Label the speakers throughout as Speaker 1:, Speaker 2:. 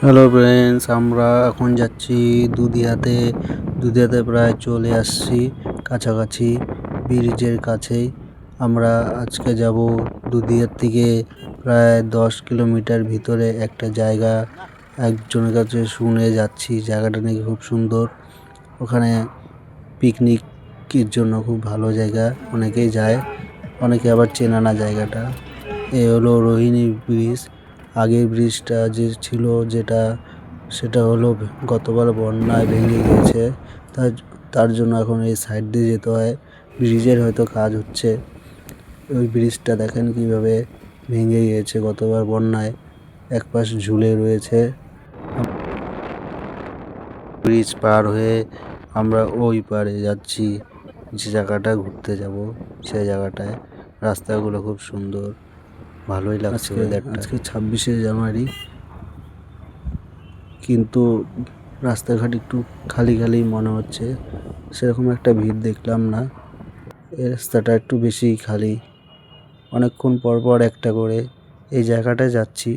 Speaker 1: Hello friends আমরা এখন যাচ্ছি দুধিয়াতে দুধিয়াতে প্রায় চলে আসছি কাছাকাছি ব্রিজের কাছেই আমরা আজকে যাব দুধিয়ার থেকে প্রায় দশ কিলোমিটার ভিতরে একটা জায়গা। একজনের কাছে শুনে যাচ্ছি, জায়গাটা নাকি খুব সুন্দর। ওখানে পিকনিকের জন্য খুব ভালো জায়গা, অনেকেই যায়, অনেকে আবার চেনা না জায়গাটা। এ হলো রোহিণী ব্রিজ। আগের ব্রিজটা যে ছিল যেটা, সেটা হলো গতবার বন্যায় ভেঙে গিয়েছে। তার তার জন্য এখন এই সাইড দিয়ে যেতে হয়। ব্রিজের হয়তো কাজ হচ্ছে। ওই ব্রিজটা দেখেন কীভাবে ভেঙে গিয়েছে গতবার বন্যায়। এক পাশ ঝুলে রয়েছে। ব্রিজ পার হয়ে আমরা ওই পারে যাচ্ছি। যে জায়গাটা ঘুরতে যাব, সেই জায়গাটায়। রাস্তাগুলো খুব সুন্দর। ভালোই লাগছে আজকে ছাব্বিশে জানুয়ারি। কিন্তু রাস্তাঘাট একটু খালি খালি মনে হচ্ছে। সেরকম একটা ভিড় দেখলাম না। এই রাস্তাটা একটু বেশি খালি। অনেকক্ষণ পর পর একটা করে। এই জায়গাটায় যাচ্ছি।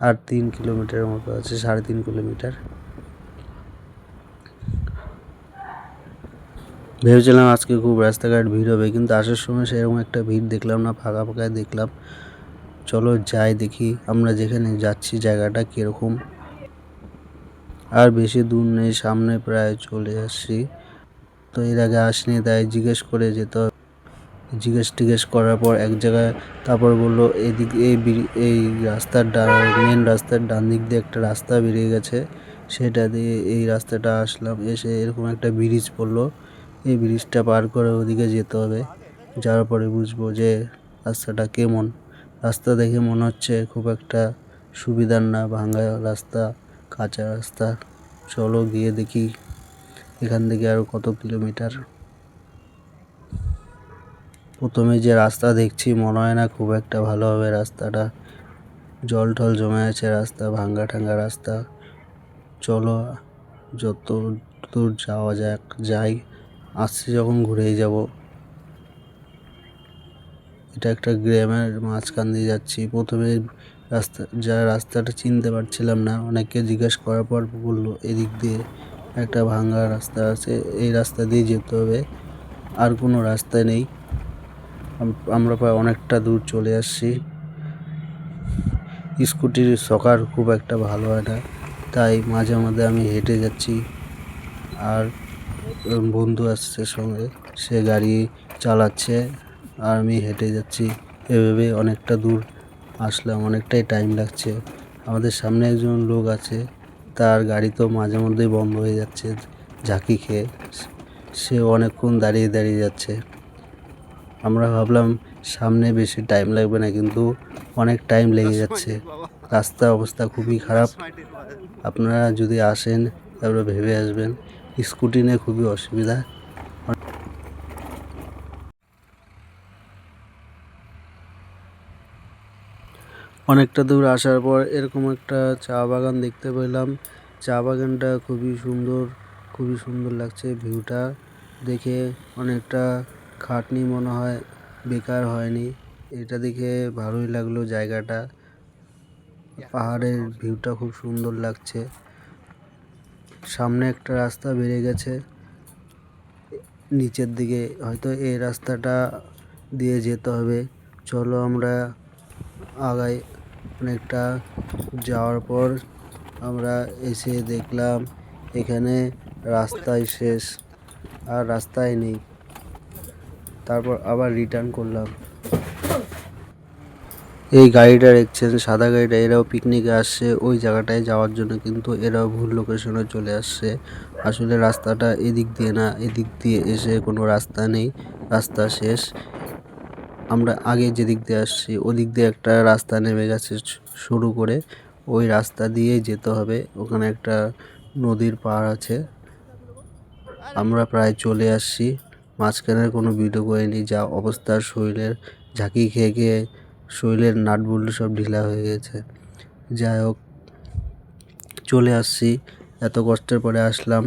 Speaker 1: আর তিন কিলোমিটার মতো আছে সাড়ে তিন কিলোমিটার। ভেবেছিলাম আজকে খুব রাস্তাঘাট ভিড় হবে কিন্তু আসার সময় সেরকম একটা ভিড় দেখলাম না ফাঁকা ফাঁকায় দেখলাম। চলো যাই দেখি আমরা যেখানে যাচ্ছি জায়গাটা কীরকম। আর বেশি দূর নেই, সামনে প্রায় চলে আসছি। তো এর আগে আসনি, তাই জিজ্ঞেস করে যেতে হবে। জিজ্ঞেস টিজ্ঞেস করার পর এক জায়গায় তারপর বলল, এদিক, এই এই রাস্তার মেন রাস্তার ডান দিক দিয়ে একটা রাস্তা বেরিয়ে গেছে। সেটা দিয়ে এই রাস্তাটা আসলাম। এসে এরকম একটা ব্রিজ পড়ল। এই ব্রিজটা পার করে ওদিকে যেতে হবে। যাওয়ার পরে বুঝব যে রাস্তাটা কেমন। রাস্তা দেখে মনে হচ্ছে খুব একটা সুবিধার না ভাঙা রাস্তা, কাঁচা রাস্তা। চলো গিয়ে দেখি এখান থেকে আরও কত কিলোমিটার। প্রথমে যে রাস্তা দেখছি, মনে হয় না খুব একটা ভালো হবে রাস্তাটা। জল টল জমে আছে রাস্তা, ভাঙ্গা ঠাঙ্গা রাস্তা। চলো যত দূর যাওয়া যাক, যাই। আসছি যখন ঘুরেই যাব। এটা একটা গ্রামের মাঝখান দিয়ে যাচ্ছি। প্রথমে রাস্তা, যা রাস্তাটা চিনতে পারছিলাম না, অনেককে জিজ্ঞেস করার পর বলল, এদিক দিয়ে একটা ভাঙ্গা রাস্তা আছে, এই রাস্তা দিয়ে যেতে হবে। আর কোনো রাস্তা নেই। আমরা প্রায় অনেকটা দূর চলে আসছি। স্কুটির সকার খুব একটা ভালো হয় না, তাই মাঝে মধ্যে আমি হেঁটে যাচ্ছি। আর বন্ধু আসছে সঙ্গে, সে গাড়ি চালাচ্ছে। আর আমি হেঁটে যাচ্ছি। এভাবে অনেকটা দূর আসলাম অনেকটাই টাইম লাগছে। আমাদের সামনে একজন লোক আছে তার গাড়ি তো মাঝে মধ্যেই বন্ধ হয়ে যাচ্ছে ঝাঁকি খেয়ে। সে অনেকক্ষণ দাঁড়িয়ে দাঁড়িয়ে যাচ্ছে। আমরা ভাবলাম সামনে বেশি টাইম লাগবে না কিন্তু অনেক টাইম লেগে যাচ্ছে। রাস্তার অবস্থা খুবই খারাপ। আপনারা যদি আসেন তারপরে ভেবে আসবেন স্কুটি নিয়ে খুবই অসুবিধা। অনেকটা দূর আসার পর এরকম একটা চা বাগান দেখতে পেলাম। চা বাগানটা খুবই সুন্দর খুবই সুন্দর লাগছে ভিউটা। দেখে অনেকটা খাটনি মনে হয়, বেকার হয়নি। এটা দেখে ভালোই লাগল জায়গাটা। পাহাড়ের ভিউটা খুব সুন্দর লাগছে। সামনে একটা রাস্তা বেড়ে গেছে। নিচের দিকে হয়তো এই রাস্তাটা দিয়ে যেতে হবে। চলো আমরা আগাই অনেকটা যাওয়ার পর আমরা এসে দেখলাম এখানে রাস্তায় শেষ, আর রাস্তায় নেই। তারপর আবার রিটার্ন করলাম। এই গাড়িটা দেখছেন সাদা গাড়িটা, এরাও পিকনিকে আসছে। ওই জায়গাটায় যাওয়ার জন্য কিন্তু এরাও ভুল লোকেশনে চলে আসছে। আসলে রাস্তাটা এদিক দিয়ে না, এদিক দিয়ে এসে কোনো রাস্তা নেই। রাস্তা শেষ। আমরা আগে যেদিক দিয়ে আসছি, ওদিক দিয়ে একটা রাস্তা নেমে গেছে শুরু করে। ওই রাস্তা দিয়েই যেতে হবে। ওখানে একটা নদীর পাড় আছে। আমরা প্রায় চলে আসছি। মাঝখানের কোনো ভিডিও করিনি। যা অবস্থার শরীরের ঝাঁকি খেয়ে খেয়ে শরীরের নাটবল্টু সব ঢিলা হয়ে গেছে। যাই হোক, চলে আসছি। এত কষ্টের পরে আসলাম।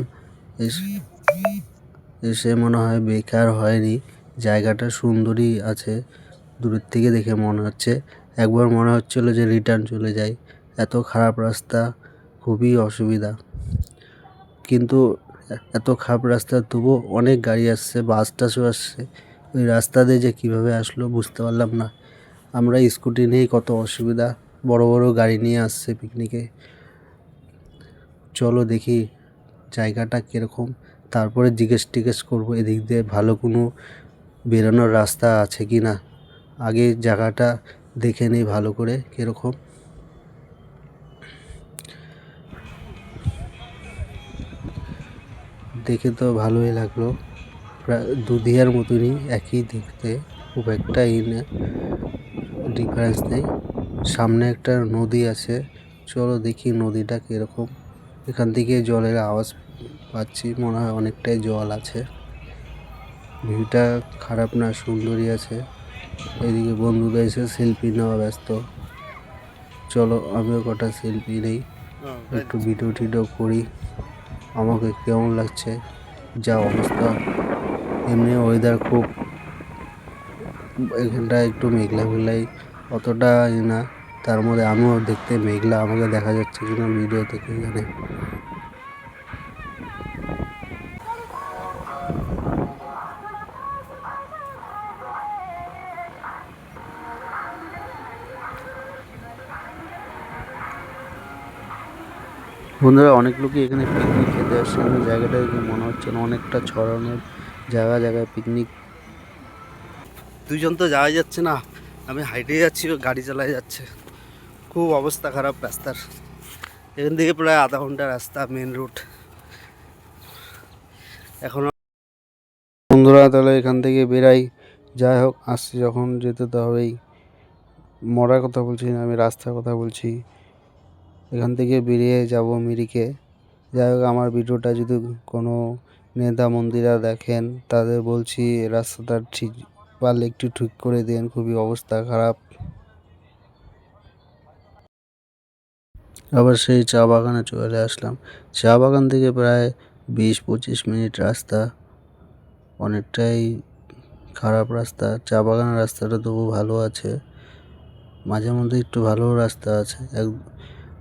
Speaker 1: এসে মনে হয় বেকার হয়নি। জায়গাটা সুন্দরই আছে। দূরের থেকে দেখে মনে হচ্ছে। একবার মনে হচ্ছিল যে রিটার্ন চলে যাই। এত খারাপ রাস্তা, খুবই অসুবিধা। কিন্তু এত খারাপ রাস্তা, তবুও অনেক গাড়ি আসছে বাস টাসও আসছে। ওই রাস্তা দিয়ে যে কীভাবে আসলো বুঝতে পারলাম না। আমরা স্কুটি নিয়েই কত অসুবিধা। বড় বড় গাড়ি নিয়ে আসছে পিকনিকে চলো দেখি জায়গাটা কীরকম। তারপরে জিজ্ঞেস টিজ্ঞেস করব, এদিক দিয়ে ভালো কোনো বেরোনোর রাস্তা আছে কি না? আগে জায়গাটা দেখে নিই ভালো করে, কীরকম? দেখে তো ভালোই লাগল। প্রায় দুধিয়ার মতনই একই দেখতে, খুব একটা ই না ডিফারেন্স নেই। সামনে একটা নদী আছে, চলো দেখি নদীটা কীরকম। এখান থেকে জলের আওয়াজ পাচ্ছি, মনে হয় অনেকটাই জল আছে। ভিউটা খারাপ না সুন্দরই আছে। এদিকে বন্ধুরা এসে সেলফি নেওয়া ব্যস্ত। চলো আমিও কটা সেলফি নেই। একটু ভিডিও টিডিও করি। আমাকে কেমন লাগছে? যা অবস্থা। এমনি ওয়েদার খুব এখানটা একটু মেঘলা মেঘলাই অতটা না। তার মধ্যে আমিও দেখতে মেঘলা। আমাকে দেখা যাচ্ছে কিনা ভিডিও থেকে এখানে। বন্ধুরা, অনেক লোকই এখানে পিকনিক খেতে আসছে জায়গাটা দেখে মনে হচ্ছে না, অনেকটা ছড়ানোর জায়গা, জায়গায় পিকনিক দুজন তো যাওয়া যাচ্ছে না। আমি হাইটে যাচ্ছি, গাড়ি চালায় যাচ্ছে। খুব অবস্থা খারাপ রাস্তার। এখান থেকে প্রায় আধা ঘণ্টা রাস্তা মেন রুট এখন বন্ধুরা, তাহলে এখান থেকে বেরাই যাই হোক, আসছি যখন যেতে তো হবেই। মরার কথা বলছি না, আমি রাস্তার কথা বলছি। এখান থেকে বেরিয়ে যাব মিরিকে। যাই হোক, আমার ভিডিওটা যদি কোনো নেতা মন্দিরা দেখেন, তাদের বলছি, রাস্তাটা ঠিক পারলে একটু ঠিক করে দেন, খুবই অবস্থা খারাপ। আবার সেই চা বাগানে চলে আসলাম। চা বাগান থেকে প্রায় বিশ পঁচিশ মিনিট রাস্তা। অনেকটাই খারাপ রাস্তা। চা বাগানের রাস্তাটা তবু ভালো আছে। মাঝে মধ্যে একটু ভালো রাস্তা আছে। এক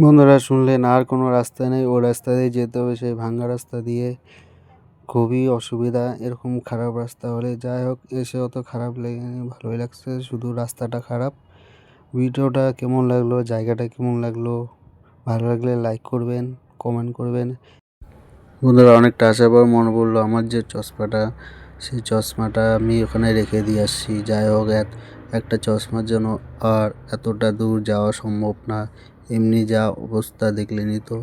Speaker 1: বন্ধুরা, শুনলেন আর কোনো রাস্তা নেই। ও রাস্তা দিয়ে যেতে হবে, সেই ভাঙ্গা রাস্তা দিয়ে। খুবই অসুবিধা, এরকম খারাপ রাস্তা হলে। যাই হোক, এসে অত খারাপ লেগেনি ভালোই লাগছে। শুধু রাস্তাটা খারাপ। ভিডিওটা কেমন লাগল, জায়গাটা কেমন লাগল, ভালো লাগলে লাইক করবেন কমেন্ট করবেন। বন্ধুরা, অনেকটা আসার পর মনে পড়ল আমার যে চশমাটা। সেই চশমাটা আমি ওখানে রেখে দিয়ে আসছি। যাই হোক এক- একটা চশমার জন্য আর এতটা দূর যাওয়া সম্ভব না। এমনি যা অবস্থা দেখলেনি তো।